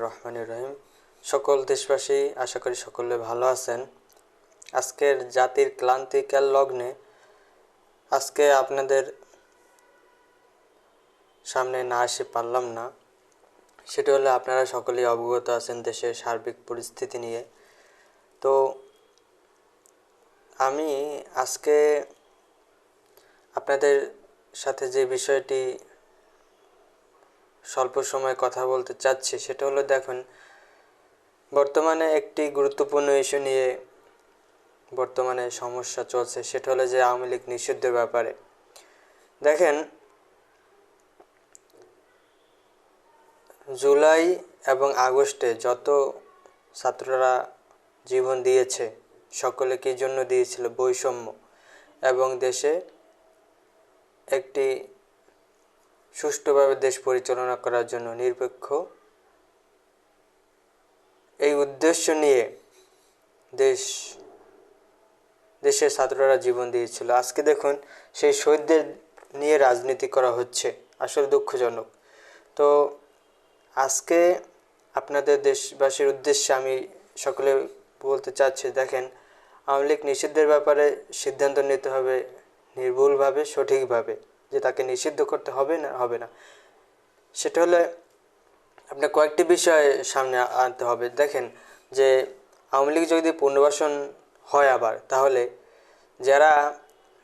রহমান রহিম। সকল দেশবাসী, আশা করি সকলে ভালো আছেন। আজকের জাতির ক্লান্তিকাল লগ্নে আজকে আপনাদের সামনে না আসে পারলাম না। সেটা হলো আপনারা সকলেই অবগত আছেন দেশের সার্বিক পরিস্থিতি নিয়ে। তো আমি আজকে আপনাদের সাথে যে বিষয়টি স্বল্প সময়ে কথা বলতে চাচ্ছি, সেটা হলো দেখুন, বর্তমানে একটি গুরুত্বপূর্ণ ইস্যু নিয়ে বর্তমানে সমস্যা চলছে, সেটা হলো যে আওয়ামী লীগ নিষিদ্ধের ব্যাপারে। দেখেন, জুলাই এবং আগস্টে যত ছাত্ররা জীবন দিয়েছে, সকলে কী জন্য দিয়েছিল বৈষম্য? এবং দেশে একটি সুষ্ঠুভাবে দেশ পরিচালনা করার জন্য নিরপেক্ষ। এই উদ্দেশ্য নিয়ে দেশ, দেশের ছাত্ররা জীবন দিয়েছিল। আজকে দেখুন, সেই শহীদদের নিয়ে রাজনীতি করা হচ্ছে। আসলে দুঃখজনক। তো আজকে আপনাদের দেশবাসীর উদ্দেশ্যে আমি সকলে বলতে চাচ্ছি, দেখেন, আওয়ামী লীগ নিষিদ্ধের ব্যাপারে সিদ্ধান্ত নিতে হবে নির্ভুলভাবে, সঠিকভাবে। যে তাকে নিষিদ্ধ করতে হবে না হবে না। সেটা হলে আপনার কয়েকটি বিষয় সামনে আনতে হবে। দেখেন যে আওয়ামী লীগ যদি পুনর্বাসন হয় আবার, তাহলে যারা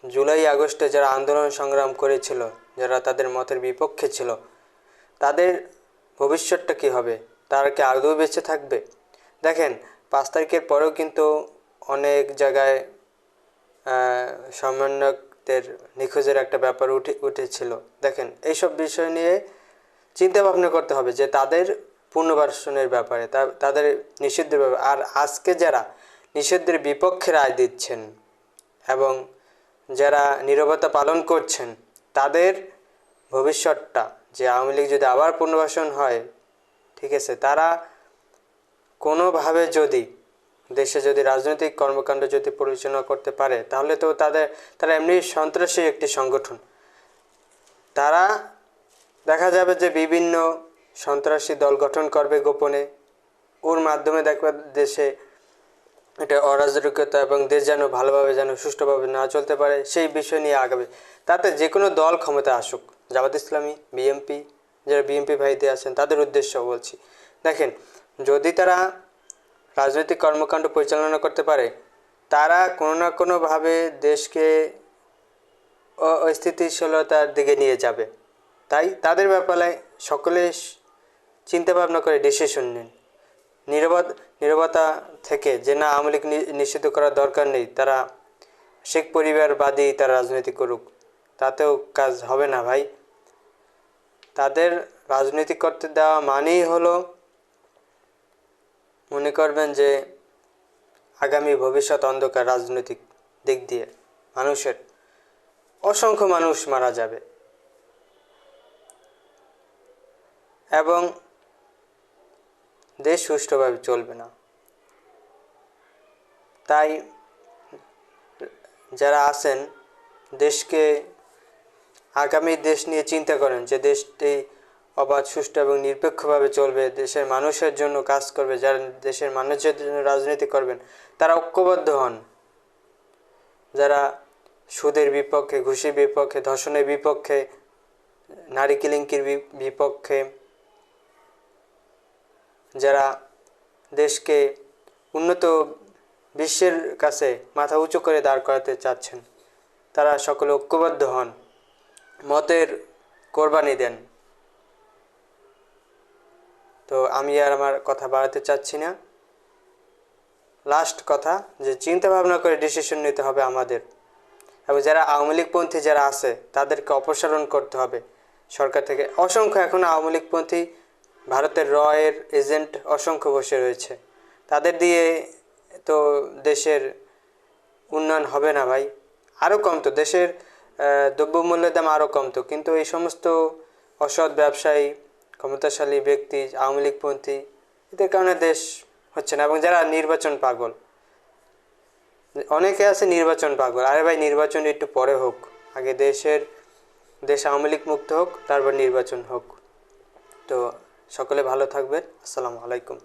জুলাই আগস্টে যারা আন্দোলন সংগ্রাম করেছিল, যারা তাদের মতের বিপক্ষে ছিল, তাদের ভবিষ্যৎটা কী হবে? তারা কি আদৌ বেঁচে থাকবে? দেখেন, পাঁচ তারিখের পরেও কিন্তু অনেক জায়গায় সমন্বয়কদের নিখোঁজের একটা ব্যাপার উঠে, উঠেছিল। দেখেন, এইসব বিষয় নিয়ে চিন্তা ভাবনা করতে হবে যে তাদের পুনর্বাসনের ব্যাপারে তাদের নিষিদ্ধের ব্যাপারে। আর আজকে যারা নিষিদ্ধের বিপক্ষে রায় দিচ্ছেন এবং যারা নিরবতা পালন করছেন, তাদের ভবিষ্যৎটা, যে আওয়ামী লীগ যদি আবার পুনর্বাসন হয়, ঠিক আছে, তারা কোনোভাবে যদি দেশে যদি রাজনৈতিক কর্মকাণ্ড যদি পরিচালনা করতে পারে, তাহলে তো তাদের, তারা এমনি সন্ত্রাসী একটি সংগঠন। তারা দেখা যাবে যে বিভিন্ন সন্ত্রাসী দল গঠন করবে গোপনে। ওর মাধ্যমে দেখবে দেশে এটা অরাজকতা এবং দেশ যেন ভালোভাবে যেন সুষ্ঠুভাবে না চলতে পারে, সেই বিষয় নিয়ে আগাবে। তাতে যে কোনো দল ক্ষমতা আসুক, জামাত ইসলামী বিএমপি যারা বিএমপি ভাইতে আছেন, তাদের উদ্দেশ্য বলছি। দেখেন, যদি তারা রাজনৈতিক কর্মকাণ্ড পরিচালনা করতে পারে। তারা কোনো না কোনোভাবে দেশকে অস্থিতিশীলতার দিকে নিয়ে যাবে। তাই তাদের ব্যাপারে সকলে চিন্তা ভাবনা করে ডিসিশন নিন। নিরবত, নিরবতা থেকে যে না আওয়ামী লীগ নিষিদ্ধ করার দরকার নেই, তারা শেখ পরিবারবাদী তারা রাজনীতি করুক। তাতেও কাজ হবে না ভাই। তাদের রাজনীতি করতে দেওয়া মানেই হলো মনে করবেন যে আগামী ভবিষ্যৎ অন্ধকার রাজনৈতিক দিক দিয়ে মানুষের অসংখ্য মানুষ মারা যাবে। এবং দেশ সুষ্ঠুভাবে চলবে না। তাই যারা আছেন, দেশকে আগামী দেশ নিয়ে চিন্তা করেন যে দেশটি অবাধ, সুষ্ঠু এবং নিরপেক্ষভাবে চলবে। দেশের মানুষের জন্য কাজ করবে, যারা দেশের মানুষের জন্য রাজনীতি করবেন, তারা ঐক্যবদ্ধ হন। যারা সুদের বিপক্ষে, ঘুষির বিপক্ষে, ধর্ষণের বিপক্ষে, নারী কিলিঙ্কির বিপক্ষে, যারা দেশকে উন্নত বিশ্বের কাছে মাথা উঁচু করে দাঁড় করাতে চাচ্ছেন, তারা সকলে ঐক্যবদ্ধ হন। মতের কোরবানি দেন। তো আমি আর আমার কথা বাড়াতে চাচ্ছি না। লাস্ট কথা, যে চিন্তা ভাবনা করে ডিসিশন নিতে হবে আমাদের। এবং যারা আওয়ামী লীগপন্থী যারা আছে, তাদেরকে অপসারণ করতে হবে। সরকার থেকে অসংখ্য এখন আওয়ামী লীগপন্থী ভারতের রয়ের এজেন্ট অসংখ্য বসে রয়েছে। তাদের দিয়ে তো দেশের উন্নয়ন হবে না ভাই। আরও কমতো দেশের দ্রব্যমূল্যের দাম আরও কমতো কিন্তু এই সমস্ত অসৎ ব্যবসায়ী ক্ষমতাশালী ব্যক্তি, আওয়ামী লীগপন্থী, এদের কারণে দেশ হচ্ছে না এবং যারা নির্বাচন পাগল, অনেকে আছে নির্বাচন পাগল। আরে ভাই, নির্বাচন একটু পরে হোক, আগে দেশের, দেশ আওয়ামী লীগ মুক্ত হোক, তারপর নির্বাচন হোক। তো সকলে ভালো থাকবেন, আসসালামু আলাইকুম।